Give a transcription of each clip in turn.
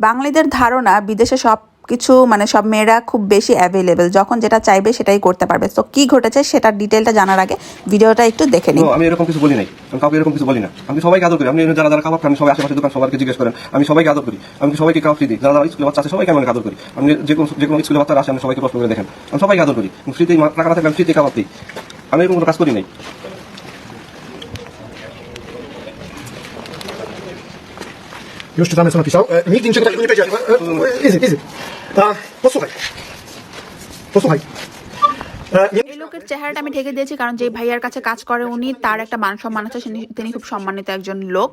বাঙালিদের ধারণা বিদেশে সব কিছু মানে সব মেয়েরা খুব বেশি অ্যাভেলেবেল যখন যেটা চাইবে সেটাই করতে পারবে। তো কি ঘটেছে সেটার ডিটেলটা জানার আগে ভিডিওটা একটু দেখে No, আমি এরকম কিছু বলি নাই। আমি কাউকে এরকম কিছু বলি না। আমি সবাই আদর করি। আপনি যারা যারা কাবাব আমি সবাই আশেপাশে দোকান সবাইকে জিজ্ঞেস করেন। আমি সবাইকে আদর করি। আমি সবাইকে কাবাব ফ্রি দিই? যারা স্কুলে বাচ্চা আছে সবাইকে আমি আদর করি। আমি যে কোনো যে কোনো স্কুলে বাচ্চারা আসে আমি সবাইকে প্রশ্ন করে দেখেন। আমি সবাইকে আদর করি। ফ্রিতে টাকা না আমি ফ্রিতে কাবাব দিই। আমি এরকম কোনো কাজ করি নাই। Już czytamy co napisał. E, nigdy niczego takiego nie powiedziałem. E, e, easy, easy. E, posłuchaj. Posłuchaj. E, এই লোকের চেহারাটা আমি ঢেকে দিয়েছি কারণ যে ভাইয়ার কাছে কাজ করে উনি তার একটা মান সম্মান আছে তিনি- খুব সম্মানিত একজন লোক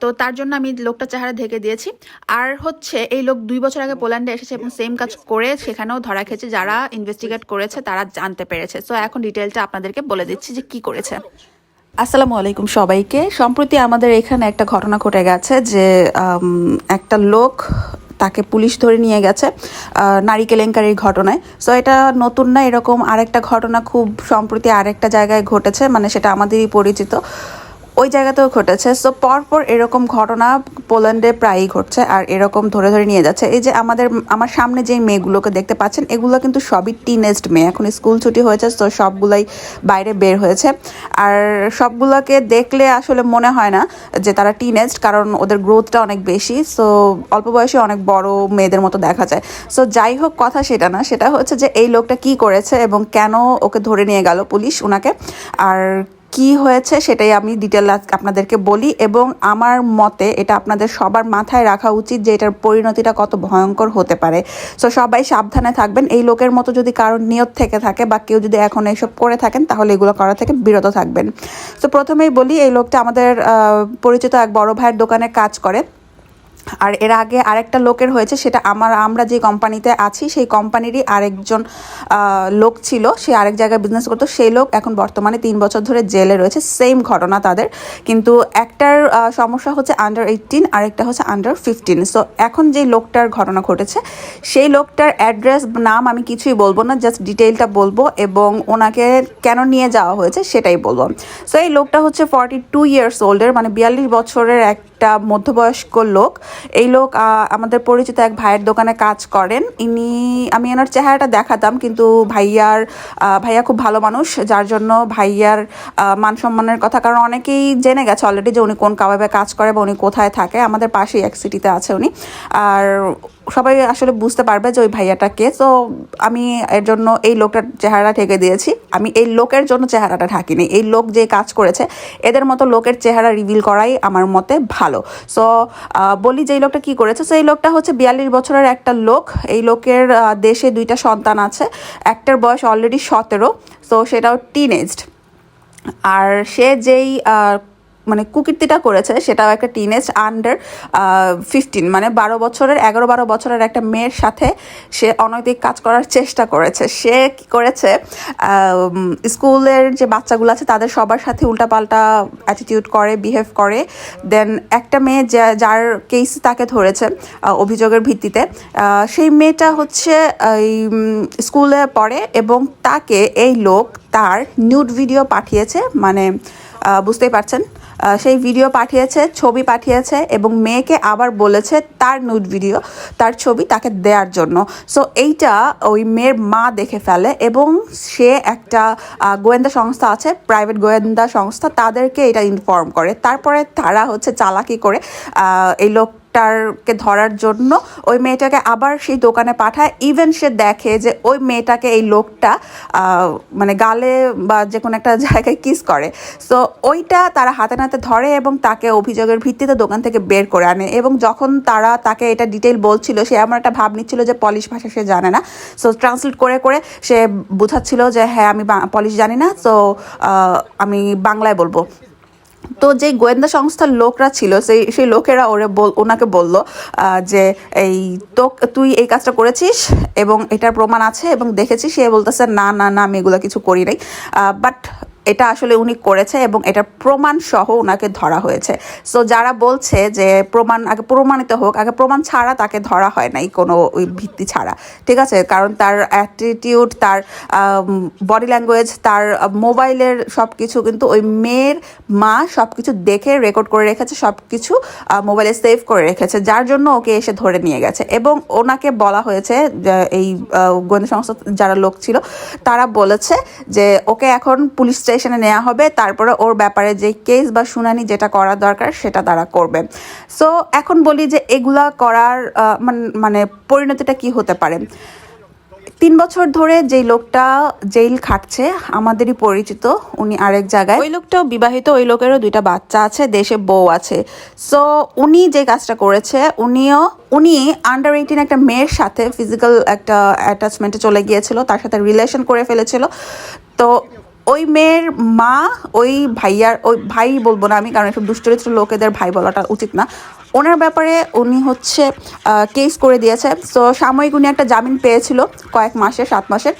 তো তার জন্য আমি লোকটার চেহারা ঢেকে দিয়েছি আর হচ্ছে এই লোক দুই বছর আগে পোল্যান্ডে এসেছে এবং সেম কাজ করে সেখানেও ধরা খেয়েছে যারা ইনভেস্টিগেট করেছে তারা জানতে পেরেছে তো এখন ডিটেলটা আপনাদেরকে বলে দিচ্ছি যে কি করেছে আসসালামু আলাইকুম সবাইকে। সম্প্রতি আমাদের এখানে একটা ঘটনা ঘটে গেছে যে একটা লোক তাকে পুলিশ ধরে নিয়ে গেছে নারী কেলেঙ্কারির ঘটনায়। সো এটা নতুন না, এরকম আরেকটা ঘটনা খুব সম্প্রতি আরেকটা জায়গায় ঘটেছে মানে সেটা আমাদেরই পরিচিত। ওই জায়গাতেও ঘটেছে। সো পরপর এরকম ঘটনা পোল্যান্ডে প্রায়ই ঘটছে আর এরকম ধরে ধরে নিয়ে যাচ্ছে। এই যে আমাদের, আমার সামনে যে মেয়েগুলোকে দেখতে পাচ্ছেন, এগুলো কিন্তু সবই টিনেজড মেয়ে। এখন স্কুল ছুটি হয়েছে তো সবগুলাই বাইরে বের হয়েছে। আর সবগুলোকে দেখলে আসলে মনে হয় না যে তারা টিনেজড কারণ ওদের গ্রোথটা অনেক বেশি। সো অল্প বয়সে অনেক বড় মেয়েদের মতো দেখা যায়। সো যাই হোক, কথা সেটা না। সেটা হচ্ছে যে এই লোকটা কি করেছে এবং কেন ওকে ধরে নিয়ে গেল পুলিশ ওনাকে আর কি হয়েছে সেটাই আমি ডিটেল আপনাদেরকে বলি এবং আমার মতে এটা আপনাদের সবার মাথায় রাখা উচিত যে এটার পরিণতিটা কত ভয়ঙ্কর হতে পারে। সো সবাই সাবধানে থাকবেন। এই লোকের মতো যদি কারোর নিয়ত থেকে থাকে বা কেউ যদি এখন এইসব করে থাকেন, তাহলে এগুলো করা থেকে বিরত থাকবেন। তো প্রথমেই বলি, এই লোকটা আমাদের পরিচিত এক বড় ভাইয়ের দোকানে কাজ করে। আর এর আগে আরেকটা লোকের হয়েছে, সেটা আমার, আমরা যে কোম্পানিতে আছি, সেই কোম্পানিরই আরেকজন লোক ছিল, সে আরেক জায়গায় বিজনেস করতো, সেই লোক এখন বর্তমানে তিন বছর ধরে জেলে রয়েছে সেম ঘটনা তাদের। কিন্তু একটার সমস্যা হচ্ছে আন্ডার এইটিন আরেকটা হচ্ছে আন্ডার ফিফটিন সো এখন যে লোকটার ঘটনা ঘটেছে, সেই লোকটার অ্যাড্রেস নাম আমি কিছুই বলব না জাস্ট ডিটেইলটা বলব, এবং ওনাকে কেন নিয়ে যাওয়া হয়েছে, সেটাই বলব। সো এই লোকটা হচ্ছে ফর্টি টু ইয়ার্স ওল্ডের মানে বিয়াল্লিশ বছরের একটা মধ্যবয়স্ক লোক। এই লোক আমাদের পরিচিত এক ভাইয়ের দোকানে কাজ করেন। ইনি, আমি এনার চেহারাটা দেখাতাম কিন্তু ভাইয়ার ভাইয়া খুব ভালো মানুষ, যার জন্য ভাইয়ার মান সম্মানের কথা। কারণ অনেকেই জেনে গেছে অলরেডি যে উনি কোন কাবাবে কাজ করে বা উনি কোথায় থাকে। আমাদের পাশেই এক সিটিতে আছে উনি। আর সবাই আসলে বুঝতে পারবে যে ওই ভাইয়াটা কে। তো আমি এর জন্য এই লোকটার চেহারা ঢেকে দিয়েছি। আমি এই লোকের জন্য চেহারাটা ঢাকিনি। এই লোক যে কাজ করেছে, এদের মতো লোকের চেহারা রিভিল করাই আমার মতে ভালো। সো বলি যে এই লোকটা কি করেছে? সো এই লোকটা হচ্ছে বিয়াল্লিশ বছরের একটা লোক। এই লোকের দেশে দুইটা সন্তান আছে। একটার বয়স অলরেডি সতেরো। সো সেটাও টিনেজড আর সে যেই মানে কুকীর্তিটা করেছে, সেটাও একটা টিনেজ আন্ডার ফিফটিন মানে বারো বছরের, এগারো বারো বছরের একটা মেয়ের সাথে সে অনৈতিক কাজ করার চেষ্টা করেছে। সে কি করেছে? স্কুলের যে বাচ্চাগুলো আছে, তাদের সবার সাথে উল্টাপাল্টা অ্যাটিটিউড করে বিহেভ করে। দেন একটা মেয়ে যার কেস তাকে ধরেছে অভিযোগের ভিত্তিতে। সেই মেয়েটা হচ্ছে এই স্কুলে পড়ে এবং তাকে এই লোক তার নিউড ভিডিও পাঠিয়েছে। মানে বুঝতেই পারছেন? সেই ভিডিও পাঠিয়েছে, ছবি পাঠিয়েছে এবং মেয়েকে আবার বলেছে তার নুট ভিডিও তার ছবি তাকে দেওয়ার জন্য। সো এইটা ওই মেয়ের মা দেখে ফেলে এবং সে একটা গোয়েন্দা সংস্থা আছে প্রাইভেট গোয়েন্দা সংস্থা, তাদেরকে এটা ইনফর্ম করে। তারপরে তারা হচ্ছে চালাকি করে এই লোক টারকে ধরার জন্য ওই মেয়েটাকে আবার সেই দোকানে পাঠায়। ইভেন সে দেখে যে ওই মেয়েটাকে এই লোকটা মানে গালে বা যে কোনো একটা জায়গায় কিস করে। সো ওইটা তারা হাতে নাতে ধরে এবং তাকে অভিযোগের ভিত্তিতে দোকান থেকে বের করে আনে এবং যখন তারা তাকে এটা ডিটেল বলছিল, সে এমন একটা ভাব নিচ্ছিল যে পলিশ ভাষা সে জানে না। সো ট্রান্সলেট করে করে সে বোঝাচ্ছিল যে হ্যাঁ আমি পলিশ জানি না। সো আমি বাংলায় বলব। তো যে গোয়েন্দা সংস্থার লোকরা ছিল, সেই সেই লোকেরা ওরে বল, ওনাকে বলল যে এই তো তুই এই কাজটা করেছিস এবং এটার প্রমাণ আছে এবং দেখেছিস। সে বলতেছে, না না না, আমি এগুলো কিছু করি নাই। বাট এটা আসলে উনি করেছে এবং এটা প্রমাণ সহ ওনাকে ধরা হয়েছে। সো যারা বলছে যে প্রমাণ, আগে প্রমাণিত হোক, আগে প্রমাণ ছাড়া তাকে ধরা হয় নাই কোনো ওই ভিত্তি ছাড়া, ঠিক আছে? কারণ তার অ্যাটিটিউড তার বডি ল্যাঙ্গুয়েজ তার মোবাইলের সব কিছু কিন্তু ওই মেয়ের মা সব কিছু দেখে রেকর্ড করে রেখেছে সব কিছু মোবাইলে সেভ করে রেখেছে, যার জন্য ওকে এসে ধরে নিয়ে গেছে। এবং ওনাকে বলা হয়েছে এই গোয়েন্দা সংস্থা যারা লোক ছিল, তারা বলেছে যে ওকে এখন পুলিশ স্টেশনে নেওয়া হবে, তারপরে ওর ব্যাপারে যে কেস বা শুনানি যেটা করা দরকার সেটা তারা করবে। সো এখন বলি যে এগুলা করার মানে পরিণতিটা কি হতে পারে? তিন বছর ধরে যেই লোকটা জেল খাটছে, আমাদেরই পরিচিত, উনি আরেক জায়গায়। ওই লোকটাও বিবাহিত, ওই লোকেরও দুইটা বাচ্চা আছে, দেশে বউ আছে। সো উনি যে কাজটা করেছে, উনিও, উনি আন্ডার এইটিন একটা মেয়ের সাথে ফিজিক্যাল একটা অ্যাটাচমেন্টে চলে গিয়েছিল, তার সাথে রিলেশন করে ফেলেছিল। তো ওই মেয়ের মা, ওই ভাইয়ার, ওই ভাই বলব না আমি, কারণ একটু দুশ্চরিত্র লোকেদের ভাই বলাটা উচিত না। ওনার ব্যাপারে উনি হচ্ছে কেস করে দিয়েছে। তো সাময়িক উনি একটা জামিন পেয়েছিল কয়েক মাসে সাত মাসের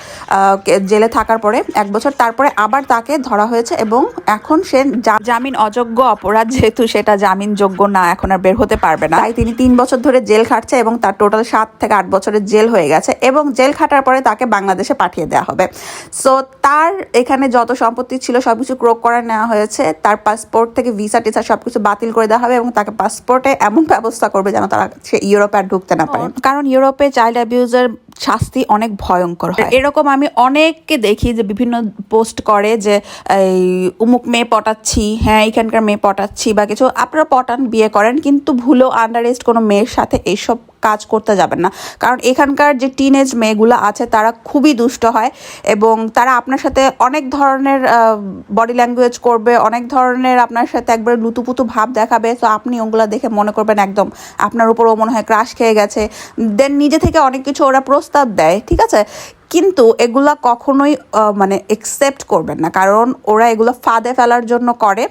জেলে থাকার পরে এক বছর। তারপরে আবার তাকে ধরা হয়েছে এবং এখন সে জামিন অযোগ্য অপরাধ যেহেতু সেটা জামিনযোগ্য না এখন আর বের হতে পারবে না। তাই তিনি তিন বছর ধরে জেল খাটছে এবং তার টোটাল সাত থেকে আট বছরের জেল হয়ে গেছে এবং জেল খাটার পরে তাকে বাংলাদেশে পাঠিয়ে দেওয়া হবে। সো তার এখানে যত সম্পত্তি ছিল সব কিছু ক্রোক করে নেওয়া হয়েছে। তার পাসপোর্ট থেকে ভিসা টিসা সব কিছু বাতিল করে দেওয়া হবে এবং তাকে পাসপোর্টে এমন ব্যবস্থা করবে যেন তারা ইউরোপে আর ঢুকতে না পারে। কারণ ইউরোপে চাইল্ড অ্যাবিউজের শাস্তি অনেক ভয়ঙ্কর হয়। এরকম আমি অনেককে দেখি যে বিভিন্ন পোস্ট করে যে, এই উমুক মেয়ে পটাচ্ছি হ্যাঁ এখানকার মেয়ে পটাচ্ছি বা কিছু। আপনারা পটান, বিয়ে করেন, কিন্তু ভুলো আন্ডার এজ কোনো মেয়ের সাথে এইসব কাজ করতে যাবেন না। কারণ এখানকার যে টিনেজ মেয়েগুলো আছে, তারা খুবই দুষ্ট হয় এবং তারা আপনার সাথে অনেক ধরনের বডি ল্যাঙ্গুয়েজ করবে, অনেক ধরনের আপনার সাথে একবার লুতুপুতু ভাব দেখাবে। তো আপনি ওগুলো দেখে মনে করবেন একদম আপনার উপরও মনে হয় ক্রাশ খেয়ে গেছে। দেন নিজে থেকে অনেক কিছু ওরা প্রস্তাব দেয়, ঠিক আছে? কিন্তু এগুলা কখনোই মানে একসেপ্ট করবেন না। কারণ ওরা এগুলো ফাঁদে ফেলার জন্য করে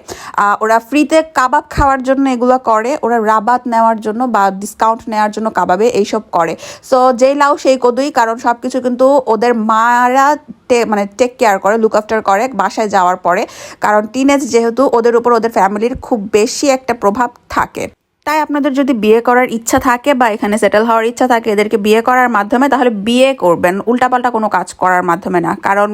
ওরা ফ্রিতে কাবাব খাওয়ার জন্য এগুলো করে, ওরা রাবাত নেওয়ার জন্য বা ডিসকাউন্ট নেওয়ার জন্য কাবাবে এইসব করে। সো যেই লাউ সেই কদুই, কারণ সব কিছু কিন্তু ওদের মারা টে মানে টেক কেয়ার করে লুক আফটার করে বাসায় যাওয়ার পরে। কারণ টিনেজ যেহেতু ওদের উপর ওদের ফ্যামিলির খুব বেশি একটা প্রভাব থাকে। তাই আপনাদের যদি বিয়ে করার ইচ্ছা থাকে বা এখানে সেটেল হওয়ার ইচ্ছা থাকে এদেরকে বিয়ে করার মাধ্যমে, তাহলে বিয়ে করবেন। উল্টাপাল্টা কোনো কাজ করার মাধ্যমে না। কারণ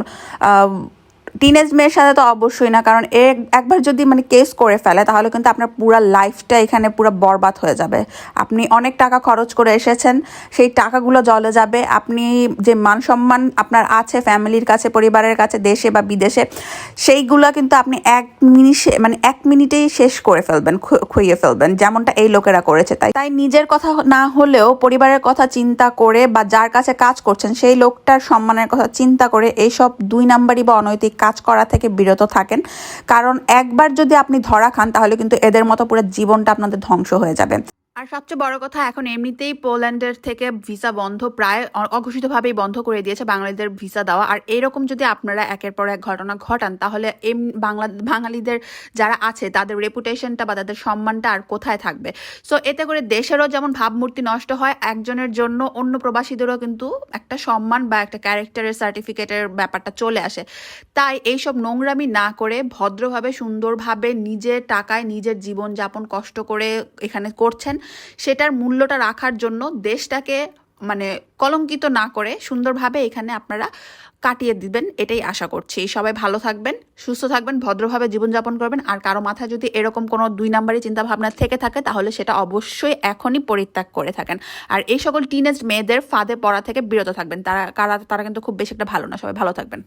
টিনেজ মেয়ের সাথে তো অবশ্যই না, কারণ এক- একবার যদি মানে কেস করে ফেলে, তাহলে কিন্তু আপনার পুরো লাইফটা এখানে পুরো বরবাদ হয়ে যাবে। আপনি অনেক টাকা খরচ করে এসেছেন, সেই টাকাগুলো জলে যাবে। আপনি যে মান সম্মান আপনার আছে ফ্যামিলির কাছে, পরিবারের কাছে, দেশে বা বিদেশে, সেইগুলো কিন্তু আপনি এক মিনিটে মানে এক মিনিটেই শেষ করে ফেলবেন খুইয়ে ফেলবেন, যেমনটা এই লোকেরা করেছে তাই। তাই নিজের কথা না হলেও পরিবারের কথা চিন্তা করে বা যার কাছে কাজ করছেন, সেই লোকটার সম্মানের কথা চিন্তা করে, এইসব দুই নাম্বারই বা অনৈতিক কাজ করা থেকে বিরত থাকেন। কারণ একবার যদি আপনি ধরা খান, তাহলে কিন্তু এদের মতো পুরো জীবনটা আপনাদের ধ্বংস হয়ে যাবে। আর সবচেয়ে বড় কথা, এখন এমনিতেই পোল্যান্ডের থেকে ভিসা বন্ধ প্রায় অঘোষিতভাবেই বন্ধ করে দিয়েছে বাঙালিদের ভিসা দেওয়া। আর এরকম যদি আপনারা একের পর এক ঘটনা ঘটান, তাহলে এম বাংলা বাঙালিদের যারা আছে, তাদের রেপুটেশনটা বা তাদের সম্মানটা আর কোথায় থাকবে? সো এতে করে দেশেরও যেমন ভাবমূর্তি নষ্ট হয়, একজনের জন্য অন্য প্রবাসীদেরও কিন্তু একটা সম্মান বা একটা ক্যারেক্টারের সার্টিফিকেটের ব্যাপারটা চলে আসে। তাই এইসব নোংরামি না করে ভদ্রভাবে, সুন্দরভাবে নিজের টাকায় নিজের জীবনযাপন কষ্ট করে এখানে করছেন। সেটার মূল্যটা রাখার জন্য দেশটাকে মানে কলঙ্কিত না করে সুন্দরভাবে এখানে আপনারা কাটিয়ে দিবেন, এটাই আশা করছি। সবাই ভালো থাকবেন, সুস্থ থাকবেন, ভদ্রভাবে জীবনযাপন করবেন। আর কারও মাথায় যদি এরকম কোনো দুই নাম্বারই চিন্তা ভাবনা থেকে থাকে, তাহলে সেটা অবশ্যই এখনই পরিত্যাগ করে থাকেন। আর এই সকল টিনেজ মেয়েদের ফাঁদে পড়া থেকে বিরত থাকবেন। তারা, কারা, তারা কিন্তু খুব বেশি একটা ভালো না। সবাই ভালো থাকবেন।